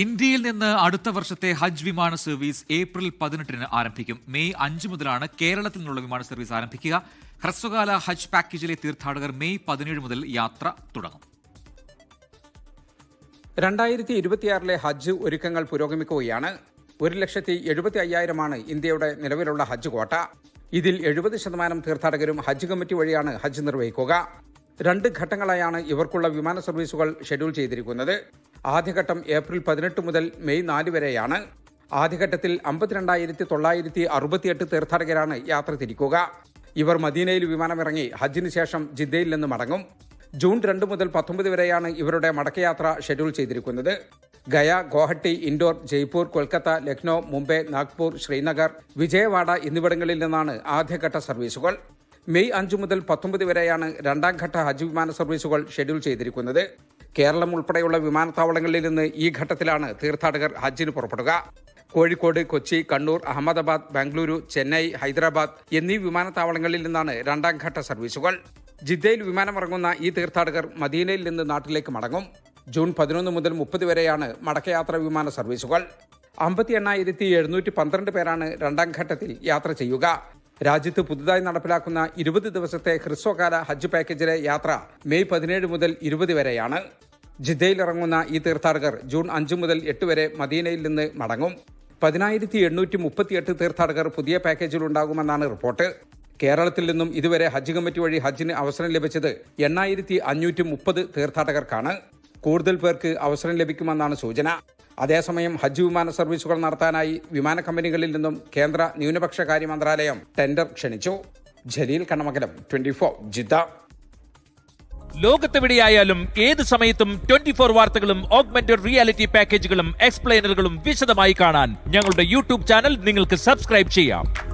ഇന്ത്യയിൽ നിന്ന് അടുത്ത വർഷത്തെ ഹജ്ജ് വിമാന സർവീസ് ഏപ്രിൽ പതിനെട്ടിന് ആരംഭിക്കും. മെയ് അഞ്ച് മുതലാണ് കേരളത്തിൽ നിന്നുള്ള വിമാന സർവീസ് ആരംഭിക്കുക. ഹ്രസ്വകാല ഹജ്ജ് പാക്കേജിലെ തീർത്ഥാടകർ മെയ് പതിനേഴ് മുതൽ യാത്ര തുടങ്ങും. രണ്ടായിരത്തി ഇരുപത്തിയാറിലെ ഹജ്ജ് ഒരുക്കങ്ങൾ പുരോഗമിക്കുകയാണ്. ഒരു ലക്ഷത്തി എഴുപത്തി അയ്യായിരമാണ് ഇന്ത്യയുടെ നിലവിലുള്ള ഹജ്ജ് കോട്ട ഇതിൽ എഴുപത് ശതമാനം തീർത്ഥാടകരും ഹജ്ജ് കമ്മിറ്റി വഴിയാണ് ഹജ്ജ് നിർവഹിക്കുക. രണ്ട് ഘട്ടങ്ങളായാണ് ഇവർക്കുള്ള വിമാന സർവീസുകൾ ഷെഡ്യൂൾ ചെയ്തിരിക്കുന്നത്. ആദ്യഘട്ടം ഏപ്രിൽ പതിനെട്ട് മുതൽ മെയ് നാല് വരെയാണ്. ആദ്യഘട്ടത്തിൽ അമ്പത്തിരണ്ടായിരത്തി തൊള്ളായിരത്തി അറുപത്തിയെട്ട് തീർത്ഥാടകരാണ് യാത്ര തിരിക്കുക. ഇവർ മദീനയിൽ വിമാനമിറങ്ങി ഹജ്ജിന് ശേഷം ജിദ്ദയിൽ നിന്ന് മടങ്ങും. ജൂൺ രണ്ട് മുതൽ പത്തൊമ്പത് വരെയാണ് ഇവരുടെ മടക്കയാത്ര ഷെഡ്യൂൾ ചെയ്തിരിക്കുന്നത്. ഗയ ഗോഹട്ടി ഇൻഡോർ ജയ്പൂർ കൊൽക്കത്ത ലക്നൌ മുംബൈ നാഗ്പൂർ ശ്രീനഗർ വിജയവാഡ എന്നിവിടങ്ങളിൽ നിന്നാണ് ആദ്യഘട്ട സർവീസുകൾ. മെയ് അഞ്ച് മുതൽ പത്തൊമ്പത് വരെയാണ് രണ്ടാം ഘട്ട ഹജ്ജ് വിമാന സർവീസുകൾ ഷെഡ്യൂൾ ചെയ്തിരിക്കുന്നത്. കേരളം ഉൾപ്പെടെയുള്ള വിമാനത്താവളങ്ങളിൽ നിന്ന് ഈ ഘട്ടത്തിലാണ് തീർത്ഥാടകർ ഹജ്ജിന് പുറപ്പെടുക. കോഴിക്കോട് കൊച്ചി കണ്ണൂർ അഹമ്മദാബാദ് ബാംഗ്ലൂരു ചെന്നൈ ഹൈദരാബാദ് എന്നീ വിമാനത്താവളങ്ങളിൽ നിന്നാണ് രണ്ടാം ഘട്ട സർവീസുകൾ. ജിദ്ദയിൽ വിമാനമിറങ്ങുന്ന ഈ തീർത്ഥാടകർ മദീനയിൽ നിന്ന് നാട്ടിലേക്ക് മടങ്ങും. ജൂൺ പതിനൊന്ന് മുതൽ മുപ്പത് വരെയാണ് മടക്കയാത്ര വിമാന സർവീസുകൾ. അമ്പത്തി എണ്ണായിരത്തി എഴുന്നൂറ്റി പന്ത്രണ്ട് പേരാണ് രണ്ടാം ഘട്ടത്തിൽ യാത്ര ചെയ്യുക. രാജ്യത്ത് പുതുതായി നടപ്പിലാക്കുന്ന ഇരുപത് ദിവസത്തെ ഹ്രസ്വകാല ഹജ്ജ് പാക്കേജിലെ യാത്ര മെയ് പതിനേഴ് മുതൽ ഇരുപത് വരെയാണ്. ജിദ്ദയിൽ ഇറങ്ങുന്ന ഈ തീർത്ഥാടകർ ജൂൺ അഞ്ച് മുതൽ എട്ട് വരെ മദീനയിൽ നിന്ന് മടങ്ങും. പതിനായിരത്തി എണ്ണൂറ്റി മുപ്പത്തിയെട്ട് തീർത്ഥാടകർ പുതിയ പാക്കേജിൽ ഉണ്ടാകുമെന്നാണ് റിപ്പോർട്ട്. കേരളത്തിൽ നിന്നും ഇതുവരെ ഹജ്ജ് കമ്മിറ്റി വഴി ഹജ്ജിന് അവസരം ലഭിച്ചത് എണ്ണായിരത്തി അഞ്ഞൂറ്റി മുപ്പത് തീർത്ഥാടകർക്കാണ്. കൂടുതൽ പേർക്ക് അവസരം ലഭിക്കുമെന്നാണ് സൂചന. അതേസമയം ഹജ്ജ് വിമാന സർവീസുകൾ നടത്താനായി വിമാന കമ്പനികളിൽ നിന്നും കേന്ദ്ര ന്യൂനപക്ഷ കാര്യ മന്ത്രാലയം ടെൻഡർ ക്ഷണിച്ചു. Jaleel Kannamangalam twenty four Jeddah. ലോകത്തെവിടെയായാലും ഏത് സമയത്തും ട്വന്റി ഫോർ വാർത്തകളും ഓഗ്മെന്റഡ് റിയാലിറ്റി പാക്കേജുകളും എക്സ്പ്ലെയിനറുകളും വിശദമായി കാണാൻ ഞങ്ങളുടെ യൂട്യൂബ് ചാനൽ നിങ്ങൾക്ക് സബ്സ്ക്രൈബ് ചെയ്യാം.